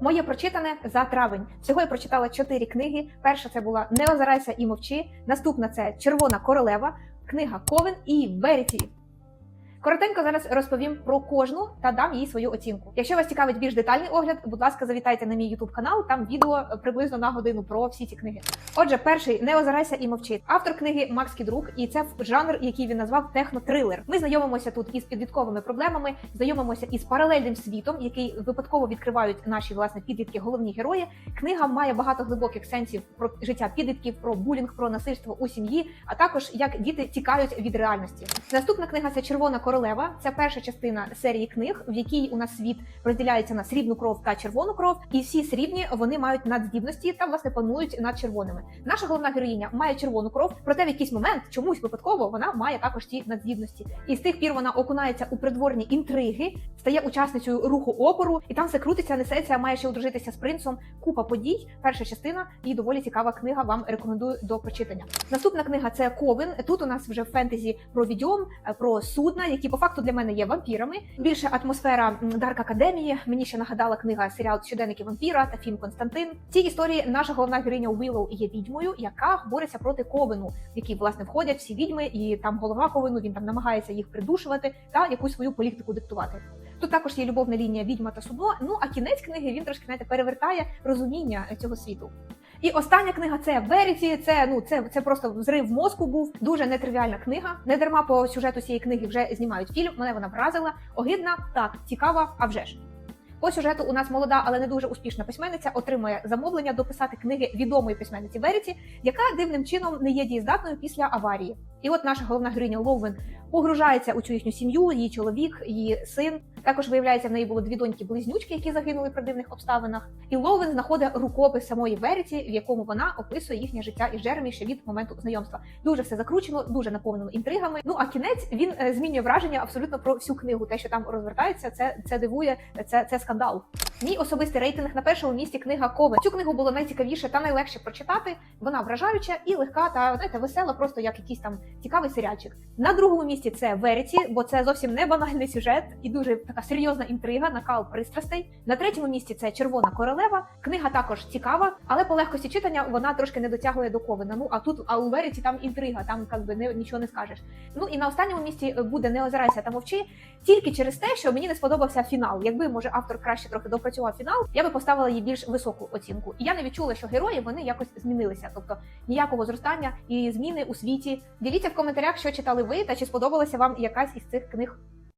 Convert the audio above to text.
Моє прочитане за травень. Всього я прочитала чотири книги. Перша це була Не озирайся і мовчи. Наступна це Червона королева, книга Ковен і Веріті. Коротенько зараз розповім про кожну та дам їй свою оцінку. Якщо вас цікавить більш детальний огляд, будь ласка, завітайте на мій YouTube канал. Там відео приблизно на годину про всі ці книги. Отже, перший не озирайся і мовчи. Автор книги Макс Кідрук, і це жанр, який він назвав технотрилер. Ми знайомимося тут із підлітковими проблемами, знайомимося із паралельним світом, який випадково відкривають наші власне підлітки, головні герої. Книга має багато глибоких сенсів про життя підлітків, про булінг, про насильство у сім'ї, а також як діти тікають від реальності. Наступна книга це Червона королева. Це перша частина серії книг, в якій у нас світ розділяється на срібну кров та червону кров, і всі срібні вони мають надздібності та власне панують над червоними. Наша головна героїня має червону кров, проте в якийсь момент чомусь випадково вона має також ці надздібності. І з тих пір вона окунається у придворні інтриги, стає учасницею руху опору, і там все крутиться, несеться, має ще одружитися з принцом. Купа подій. Перша частина і доволі цікава книга. Вам рекомендую до прочитання. Наступна книга це Ковен. Тут у нас вже фентезі про відьом, е, про судна, які по факту для мене є вампірами. Більше атмосфера Дарк Академії. Мені ще нагадала книга серіал Щоденники вампіра та фільм Константин. В цій історії наша головна героїня Уіллоу є відьмою, яка бореться проти ковену, в який власне входять всі відьми, і там голова ковену. Він там намагається їх придушувати та якусь свою політику диктувати. Тут також є любовна лінія відьма та судно. Ну а кінець книги він трошки знаєте, перевертає розуміння цього світу. І остання книга це Веріті. Це ну це, це просто взрив мозку був. Дуже нетривіальна книга. Не дарма по сюжету цієї книги вже знімають фільм. Мене вона вразила. Огидна, так, цікава, а вже ж. По сюжету у нас молода, але не дуже успішна письменниця отримує замовлення дописати книги відомої письменниці Веріті, яка дивним чином не є дієздатною після аварії. І от наша головна героїня Лоуен погружається у цю їхню сім'ю, її чоловік, її син. Також виявляється, в неї було дві доньки-близнючки, які загинули при дивних обставинах. І Лоуен знаходить рукопис самої Веріті, в якому вона описує їхнє життя із Джеремі ще від моменту знайомства. Дуже все закручено, дуже наповнено інтригами. Ну а кінець він е, змінює враження абсолютно про всю книгу. Те, що там розвертається, це, це дивує, це, це скандал. Мій особистий рейтинг на першому місці книга Ковен. Цю книгу було найцікавіше та найлегше прочитати. Вона вражаюча і легка та знаєте, весела, просто як якийсь там цікавий серіальчик. На другому місці це Веріті, бо це зовсім не банальний сюжет і дуже така серйозна інтрига, накал пристрастей. На третьому місці це Червона королева. Книга також цікава, але по легкості читання вона трошки не дотягує до Ковена. Ну а тут а у Веріті там інтрига, там якби не нічого не скажеш. Ну і на останньому місці буде не озирайся та мовчи, тільки через те, що мені не сподобався фінал. Якби може автор краще трохи допрацював фінал, я би поставила їй більш високу оцінку. І я не відчула, що герої вони якось змінилися, тобто ніякого зростання і зміни у світі. Діліться в коментарях, що читали ви та чи сподобалася вам якась із цих книг